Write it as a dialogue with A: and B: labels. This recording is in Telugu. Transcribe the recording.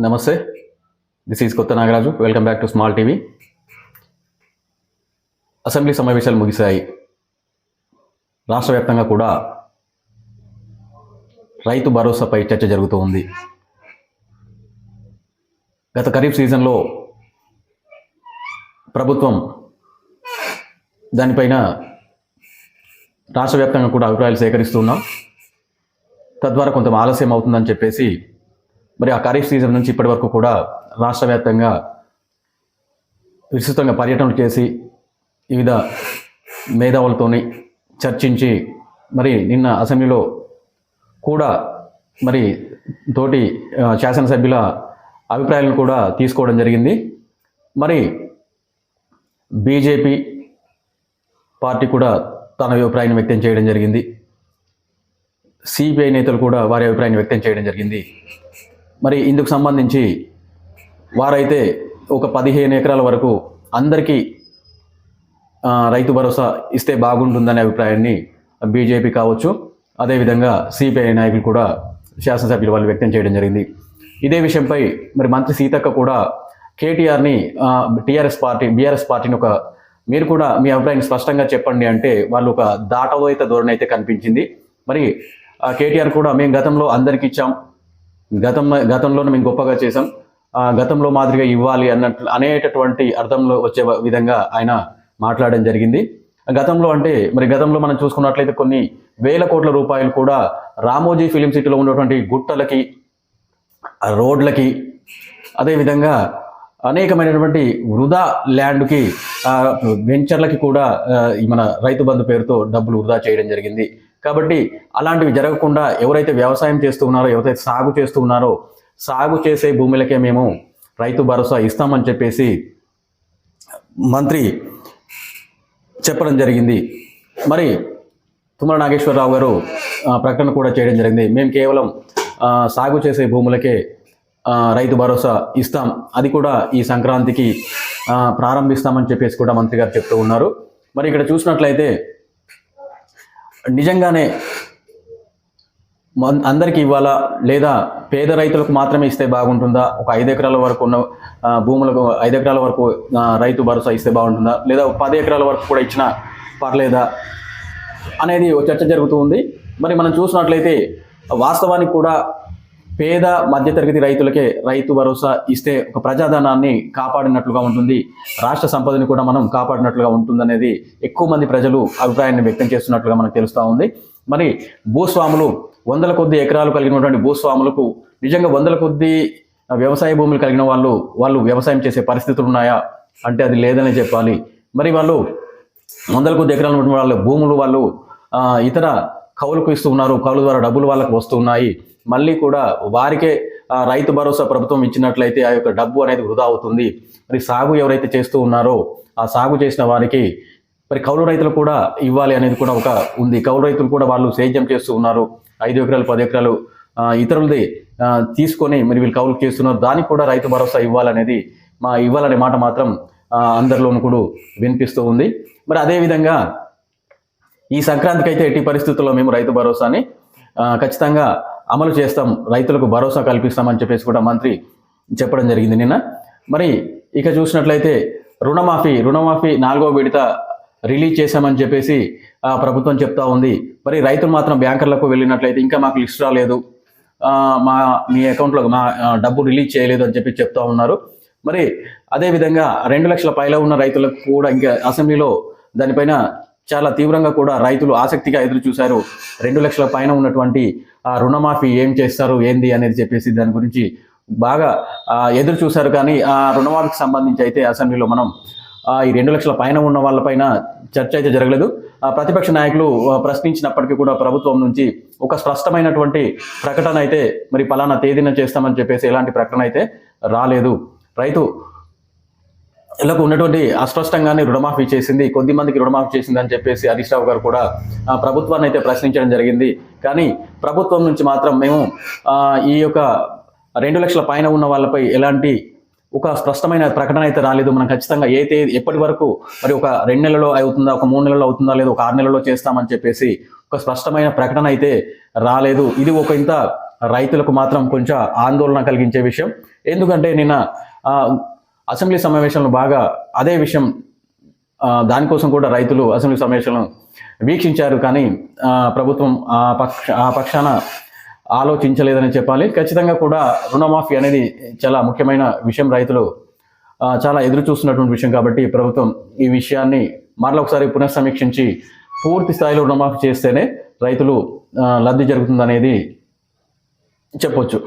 A: నమస్తే. This is Kotha Nagaraju. Welcome back to small TV assembly సమావేశాలు ముగిశాయి. రాష్ట్ర వ్యాప్తంగా కూడా రైతు భరోసాపై చర్చ జరుగుతూ ఉంది. గత ఖరీఫ్ సీజన్లో ప్రభుత్వం దానిపైన రాష్ట్ర వ్యాప్తంగా కూడా అభిప్రాయాలు సేకరిస్తున్నాం తద్వారా కొంత ఆలస్యం అవుతుందని చెప్పేసి మరి ఆ ఖరీఫ్ సీజన్ నుంచి ఇప్పటి వరకు కూడా రాష్ట్ర వ్యాప్తంగా విస్తృతంగా పర్యటనలు చేసి వివిధ మేధావులతోని చర్చించి మరి నిన్న అసెంబ్లీలో కూడా మరి తోటి శాసనసభ్యుల అభిప్రాయాలను కూడా తీసుకోవడం జరిగింది. మరి బీజేపీ పార్టీ కూడా తన అభిప్రాయాన్ని వ్యక్తం చేయడం జరిగింది. సిపిఐ నేతలు కూడా వారి అభిప్రాయాన్ని వ్యక్తం చేయడం జరిగింది. మరి ఇందుకు సంబంధించి వారైతే ఒక పదిహేను ఎకరాల వరకు అందరికీ రైతు భరోసా ఇస్తే బాగుంటుందనే అభిప్రాయాన్ని బీజేపీ కావచ్చు అదేవిధంగా సిపిఐ నాయకులు కూడా శాసనసభ్యులు వాళ్ళు వ్యక్తం చేయడం జరిగింది. ఇదే విషయంపై మరి మంత్రి సీతక్క కూడా కేటీఆర్ని టీఆర్ఎస్ పార్టీ బీఆర్ఎస్ పార్టీని ఒక మీరు కూడా మీ అభిప్రాయం స్పష్టంగా చెప్పండి అంటే వాళ్ళు ఒక దాటవైత ధోరణి అయితే కనిపించింది. మరి ఆ, కేటీఆర్ కూడా మేము గతంలో అందరికి ఇచ్చాం గతం గతంలోనే మేము గొప్పగా చేసాం ఆ, గతంలో మాదిరిగా ఇవ్వాలి అన్నట్లు అనేటటువంటి అర్థంలో వచ్చే విధంగా ఆయన మాట్లాడడం జరిగింది. గతంలో అంటే మరి గతంలో మనం చూసుకున్నట్లయితే కొన్ని వేల కోట్ల రూపాయలు కూడా రామోజీ ఫిలిం సిటీలో ఉన్నటువంటి గుట్టలకి రోడ్లకి అదేవిధంగా అనేకమైనటువంటి వృధా ల్యాండ్కి వెంచర్లకి కూడా ఈ మన రైతు బంధు పేరుతో డబ్బులు వృధా చేయడం జరిగింది. కాబట్టి అలాంటివి జరగకుండా ఎవరైతే వ్యవసాయం చేస్తూ ఉన్నారో ఎవరైతే సాగు చేస్తూ ఉన్నారో సాగు చేసే భూములకే మేము రైతు భరోసా ఇస్తామని చెప్పేసి మంత్రి చెప్పడం జరిగింది. మరి తుమ్మల నాగేశ్వరరావు గారు ప్రకటన కూడా చేయడం జరిగింది. మేము కేవలం సాగు చేసే భూములకే రైతు భరోసా ఇస్తాం. అది కూడా ఈ సంక్రాంతికి ప్రారంభిస్తామని చెప్పేసి కూడా మంత్రి గారు చెప్తూ ఉన్నారు. మరి ఇక్కడ చూసినట్లయితే నిజంగానే అందరికీ ఇవ్వాలా? లేదా పేద రైతులకు మాత్రమే ఇస్తే బాగుంటుందా? ఒక ఐదు ఎకరాల వరకు ఉన్న భూములకు ఐదు ఎకరాల వరకు రైతు భరోసా ఇస్తే బాగుంటుందా? లేదా పది ఎకరాల వరకు కూడా ఇచ్చినా పర్లేదా? అనేది ఒక చర్చ జరుగుతూ ఉంది. మరి మనం చూసినట్లయితే వాస్తవానికి కూడా పేద మధ్యతరగతి రైతులకే రైతు భరోసా ఇస్తే ఒక ప్రజాధనాన్ని కాపాడినట్లుగా ఉంటుంది. రాష్ట్ర సంపదని కూడా మనం కాపాడినట్లుగా ఉంటుందనేది ఎక్కువ మంది ప్రజలు అభిప్రాయాన్ని వ్యక్తం చేస్తున్నట్లుగా మనకు తెలుస్తూ ఉంది. మరి భూస్వాములు వందల కొద్ది ఎకరాలు కలిగినటువంటి భూస్వాములకు నిజంగా వందల కొద్ది వ్యవసాయ భూములు కలిగిన వాళ్ళు వాళ్ళు వ్యవసాయం చేసే పరిస్థితులు ఉన్నాయా? అంటే అది లేదనే చెప్పాలి. మరి వాళ్ళు వందల కొద్ది ఎకరాలు ఉన్న వాళ్ళ భూములు వాళ్ళు ఇతర కౌలుకు ఇస్తూ ఉన్నారు కౌలు ద్వారా డబ్బులు వాళ్ళకు వస్తున్నాయి. మళ్ళీ కూడా వారికే రైతు భరోసా ప్రభుత్వం ఇచ్చినట్లయితే ఆ యొక్క డబ్బు అనేది వృధా అవుతుంది. మరి సాగు ఎవరైతే చేస్తూ ఉన్నారో ఆ సాగు చేసిన వారికి మరి కౌలు రైతులు కూడా ఇవ్వాలి అనేది కూడా ఒక ఉంది. కౌలు రైతులు కూడా వాళ్ళు సేద్యం చేస్తూ ఉన్నారు. ఐదు ఎకరాలు పది ఎకరాలు ఇతరులది తీసుకొని మరి వీళ్ళు కౌలు చేస్తున్నారు. దానికి కూడా రైతు భరోసా ఇవ్వాలనేది మా ఇవ్వాలనే మాట మాత్రం అందరిలోనూ కూడా వినిపిస్తూ ఉంది. మరి అదేవిధంగా ఈ సంక్రాంతికి అయితే ఎట్టి పరిస్థితుల్లో మేము రైతు భరోసాని ఖచ్చితంగా అమలు చేస్తాం రైతులకు భరోసా కల్పిస్తామని చెప్పేసి కూడా మంత్రి చెప్పడం జరిగింది నిన్న. మరి ఇక చూసినట్లయితే రుణమాఫీ రుణమాఫీ నాలుగో విడత రిలీజ్ చేశామని చెప్పేసి ప్రభుత్వం చెప్తా ఉంది. మరి రైతులు మాత్రం బ్యాంకర్లకు వెళ్ళినట్లయితే ఇంకా మాకు లిస్ట్ రాలేదు. మా మీ అకౌంట్లో మా డబ్బు రిలీజ్ చేయలేదు అని చెప్పి చెప్తా ఉన్నారు. మరి అదేవిధంగా రెండు లక్షల పైన ఉన్న రైతులకు కూడా ఇంకా అసెంబ్లీలో దానిపైన చాలా తీవ్రంగా కూడా రైతులు ఆసక్తిగా ఎదురు చూశారు. రెండు లక్షల పైన ఉన్నటువంటి ఆ రుణమాఫీ ఏం చేస్తారు ఏంది అనేది చెప్పేసి దాని గురించి బాగా ఎదురు చూశారు. కానీ ఆ రుణమాఫీకి సంబంధించి అయితే అసెంబ్లీలో మనం ఈ రెండు లక్షల పైన ఉన్న వాళ్ళపైన చర్చ అయితే జరగలేదు. ఆ, ప్రతిపక్ష నాయకులు ప్రశ్నించినప్పటికీ కూడా ప్రభుత్వం నుంచి ఒక స్పష్టమైనటువంటి ప్రకటన అయితే మరి పలానా తేదీన చేస్తామని చెప్పేసి ఎలాంటి ప్రకటన అయితే రాలేదు. రైతు ఇళ్ళకు ఉన్నటువంటి అస్పష్టంగానే రుణమాఫీ చేసింది కొద్ది మందికి రుణమాఫీ చేసింది అని చెప్పేసి హరీష్ రావు గారు కూడా ప్రభుత్వాన్ని అయితే ప్రశ్నించడం జరిగింది. కానీ ప్రభుత్వం నుంచి మాత్రం మేము ఈ యొక్క రెండు లక్షల పైన ఉన్న వాళ్ళపై ఎలాంటి ఒక స్పష్టమైన ప్రకటన అయితే రాలేదు. మనం ఖచ్చితంగా ఏ తేదీ ఎప్పటి వరకు మరి ఒక రెండు నెలలో అవుతుందా ఒక మూడు నెలలో అవుతుందా లేదా ఒక ఆరు నెలలో చేస్తామని చెప్పేసి ఒక స్పష్టమైన ప్రకటన అయితే రాలేదు. ఇది ఒక ఇంత రైతులకు మాత్రం కొంచెం ఆందోళన కలిగించే విషయం. ఎందుకంటే నిన్న అసెంబ్లీ సమావేశంలో బాగా అదే విషయం దానికోసం కూడా రైతులు అసెంబ్లీ సమావేశాలను వీక్షించారు కానీ ప్రభుత్వం ఆ పక్ష ఆ పక్షాన ఆలోచించలేదని చెప్పాలి. ఖచ్చితంగా కూడా రుణమాఫీ అనేది చాలా ముఖ్యమైన విషయం. రైతులు చాలా ఎదురు చూస్తున్నటువంటి విషయం కాబట్టి ప్రభుత్వం ఈ విషయాన్ని మరలా ఒకసారి పునఃసమీక్షించి పూర్తి స్థాయిలో రుణమాఫీ చేస్తేనే రైతులు లబ్ధి జరుగుతుందనేది చెప్పొచ్చు.